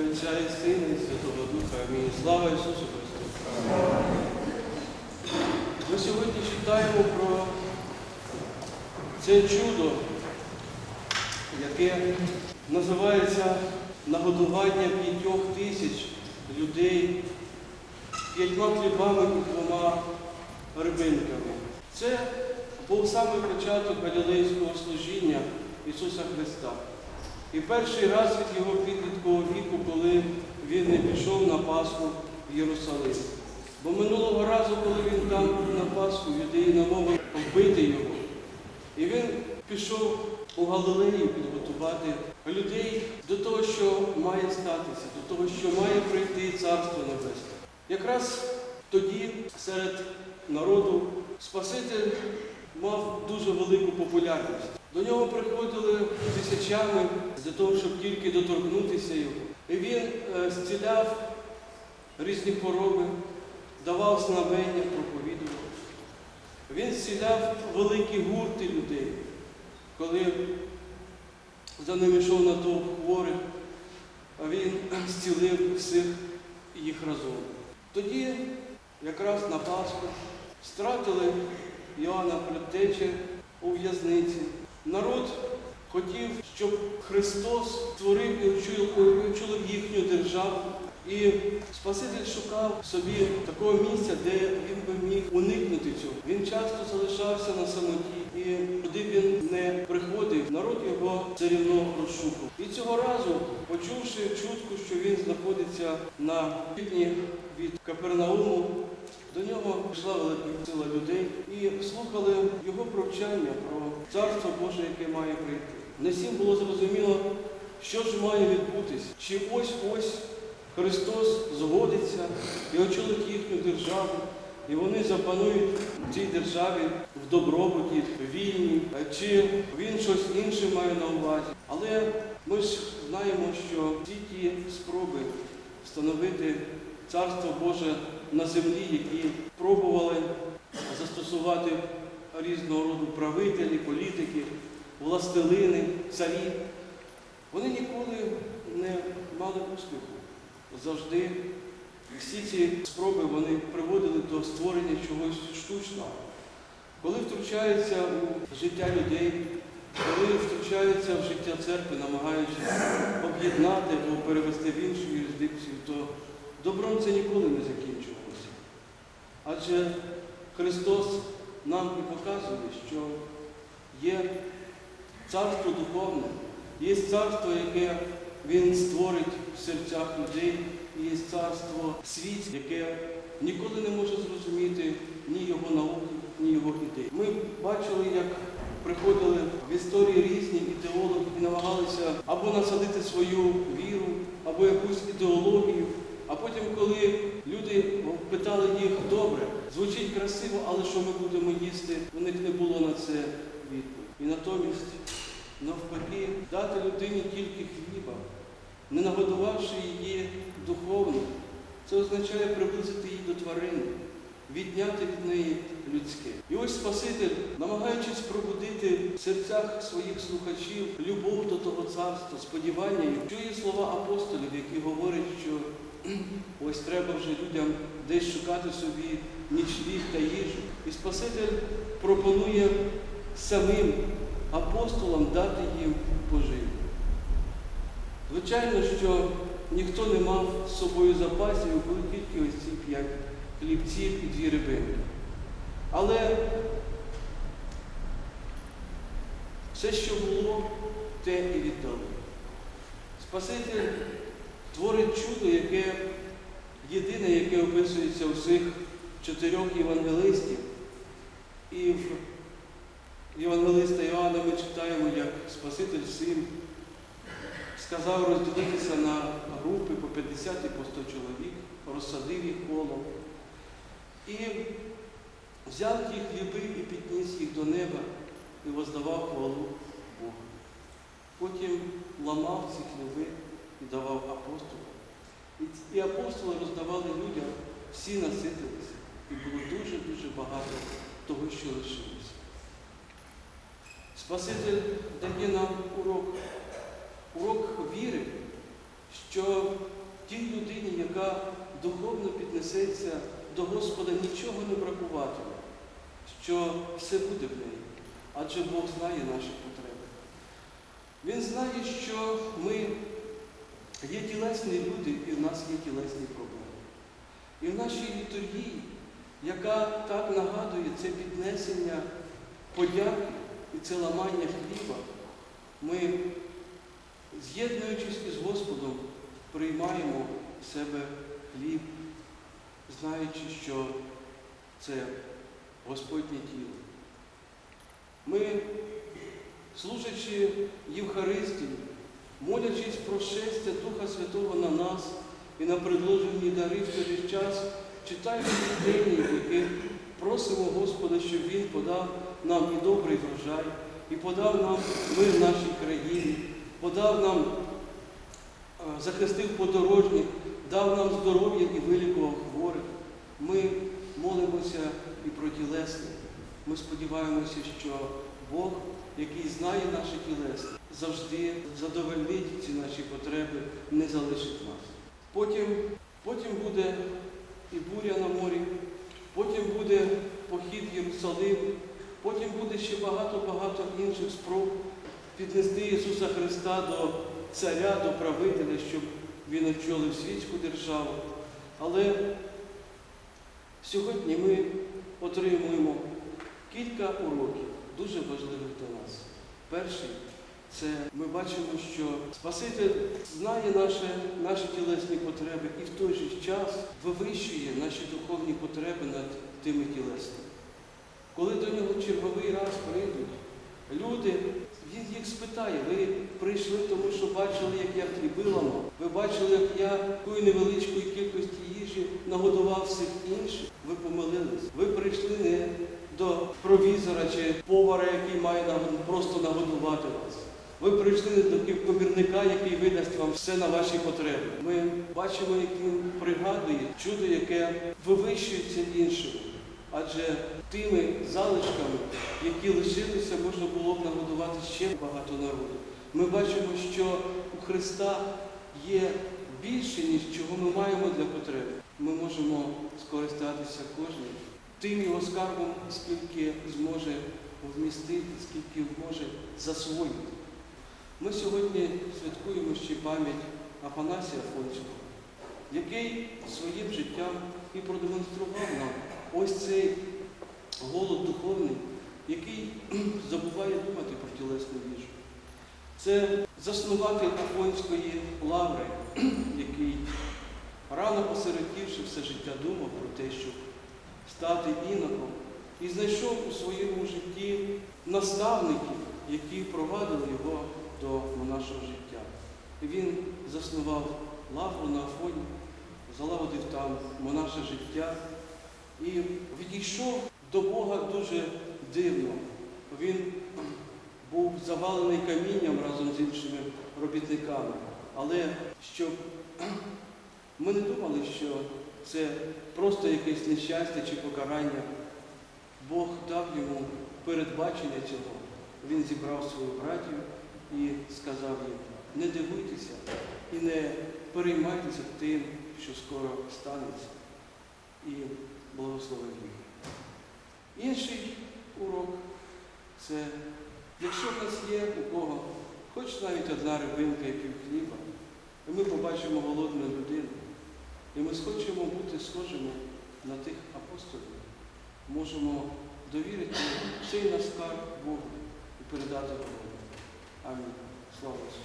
Отця і Сина, і Святого Духа. Амінь. Слава Ісусу Христу! Ми сьогодні читаємо про це чудо, яке називається нагодування п'ятьох тисяч людей п'ятьма хлібами і двома рибинками. Це був саме початок галілейського служіння Ісуса Христа. І перший раз від його підліткового віку, коли він не пішов на Пасху в Єрусалим. Бо минулого разу, коли він там був на Пасху, юдеї намовили вбити його. І він пішов у Галилею підготувати людей до того, що має статися, до того, що має прийти Царство Небесне. Якраз тоді серед народу Спаситель мав дуже велику популярність. До нього приходили тисячами для того, щоб тільки доторкнутися його. І він е, зціляв різні хвороби, давав знамення, проповідував. Він зціляв великі гурти людей, коли за ним йшов натовп хворих, а він зцілив всіх їх разом. Тоді, якраз на Пасху, стратили Іоанна Предтече у в'язниці. Народ хотів, щоб Христос створив і очолив їхню державу. І Спаситель шукав собі такого місця, де він би міг уникнути цього. Він часто залишався на самоті, і куди він не приходив, народ його все рівно розшукав. І цього разу, почувши чутку, що він знаходиться на півдні від Капернауму, до нього прийшла велика сила людей і слухали його провчання про царство Боже, яке має прийти. Не всім було зрозуміло, що ж має відбутись, чи ось-ось Христос згодиться і очолить їхню державу, і вони запанують в цій державі в добробуті, в вільні, чи він щось інше має на увазі. Але ми ж знаємо, що всі ті спроби встановити Царство Боже на землі, які пробували застосувати різного роду правителі, політики, властелини, царі, вони ніколи не мали успіху. Завжди всі ці спроби вони приводили до створення чогось штучного. Коли втручаються у життя людей, коли втручаються в життя церкви, намагаючись об'єднати або перевести в іншу юрисдикцію, то добром це ніколи не закінчувалося. Адже Христос нам і показує, що є царство духовне, є царство, яке Він створить в серцях людей, є царство світ, яке ніколи не може зрозуміти ні його науки, ні його ідей. Ми бачили, як приходили в історії різні ідеологи і намагалися або насадити свою віру, або якусь ідеологію. А потім, коли люди питали їх добре, звучить красиво, але що ми будемо їсти, у них не було на це відповідь. І натомість, навпаки, дати людині тільки хліба, не нагодувавши її духовно, це означає приблизити її до тварини, відняти від неї людське. І ось Спаситель, намагаючись пробудити в серцях своїх слухачів любов до того царства, сподівання, їх, чує слова апостолів, які говорять, що ось треба вже людям десь шукати собі нічліг та їжу. І Спаситель пропонує самим апостолам дати їм поживу. Звичайно, що ніхто не мав з собою запасів, були тільки ось ці п'ять хлібців і дві рибинки. Але все, що було, те і віддали. Спаситель творить чудо, яке єдине, яке описується у цих чотирьох євангелистів. І в Євангелиста Іоанна ми читаємо, як Спаситель син сказав розділитися на групи по 50 і по 100 чоловік, розсадив їх колом. І взяв ті хліби і підніс їх до неба і воздавав хвалу Богу. Потім ламав ці хліби і давав апостолам. І апостоли роздавали людям, всі наситилися. І було дуже-дуже багато того, що лишилося. Спаситель дає нам урок, урок віри, що тій людині, яка духовно піднесеться до Господа, нічого не бракуватиме, що все буде в неї, адже Бог знає наші потреби. Він знає, що ми є тілесні люди і в нас є тілесні проблеми. І в нашій літургії, яка так нагадує це піднесення подяки і це ламання хліба, з'єднуючись із Господом, приймаємо в себе хліб, знаючи, що це Господнє тіло. Ми, служачи Євхаристії, молячись про шестя Духа Святого на нас і на предложені дари в той час, читаємо віддені, які просимо Господа, щоб Він подав нам і добрий врожай, і подав нам мир нашій країні, подав нам, е, захистив подорожніх, дав нам здоров'я і вилікував хворих. Ми молимося і про тілесне. Ми сподіваємося, що Бог, який знає наші тілесне, завжди задовольнить ці наші потреби, не залишить нас. Потім, потім буде і буря на морі, потім буде похід Єрусалим, потім буде ще багато-багато інших спроб піднести Ісуса Христа до царя, до правителя, щоб він очолив світську державу. Але сьогодні ми отримуємо кілька уроків, дуже важливих для нас. Перший це ми бачимо, що Спаситель знає наші, наші тілесні потреби і в той же час вивищує наші духовні потреби над тими тілесними. Коли до нього черговий раз прийдуть люди, він їх спитає, ви прийшли, тому що бачили, як я хліби ламав, ви бачили, як я такої невеличкої кількості їжі нагодував всіх інших, ви помилились. Ви прийшли не до провізора чи повара, який має просто нагодувати вас. Ви прийшли не до комірника, який видасть вам все на ваші потреби. Ми бачимо, як він пригадує чудо, яке вивищується іншими. Адже тими залишками, які лишилися, можна було б нагодувати ще багато народу. Ми бачимо, що у Христа є більше, ніж чого ми маємо для потреб. Ми можемо скористатися кожним тим його скарбом, скільки зможе вмістити, скільки може засвоїти. Ми сьогодні святкуємо ще пам'ять Афанасія Афонського, який своїм життям і продемонстрував нам ось цей голод духовний, який забуває думати про тілесну їжу. Це заснувати Афонської лаври, який рано осиротівши все життя думав про те, щоб стати іноком, і знайшов у своєму житті наставників, які провадили його до монашого життя. І він заснував лавру на Афоні, залагодив там монаше життя і відійшов до Бога дуже дивно. Він був завалений камінням разом з іншими робітниками. Але щоб ми не думали, що це просто якесь нещастя чи покарання. Бог дав йому передбачення цього. Він зібрав свою братів і сказав їм, не дивуйтеся і не переймайтеся тим, що скоро станеться, і благословив їх. Інший урок це, якщо в нас є у кого, хоч навіть одна рибинка і пів хліба, і ми побачимо голодну людину, і ми схочемо бути схожими на тих апостолів, можемо довірити цей наш скарб Богу і передати Богу. Амінь. Слава Ісусу.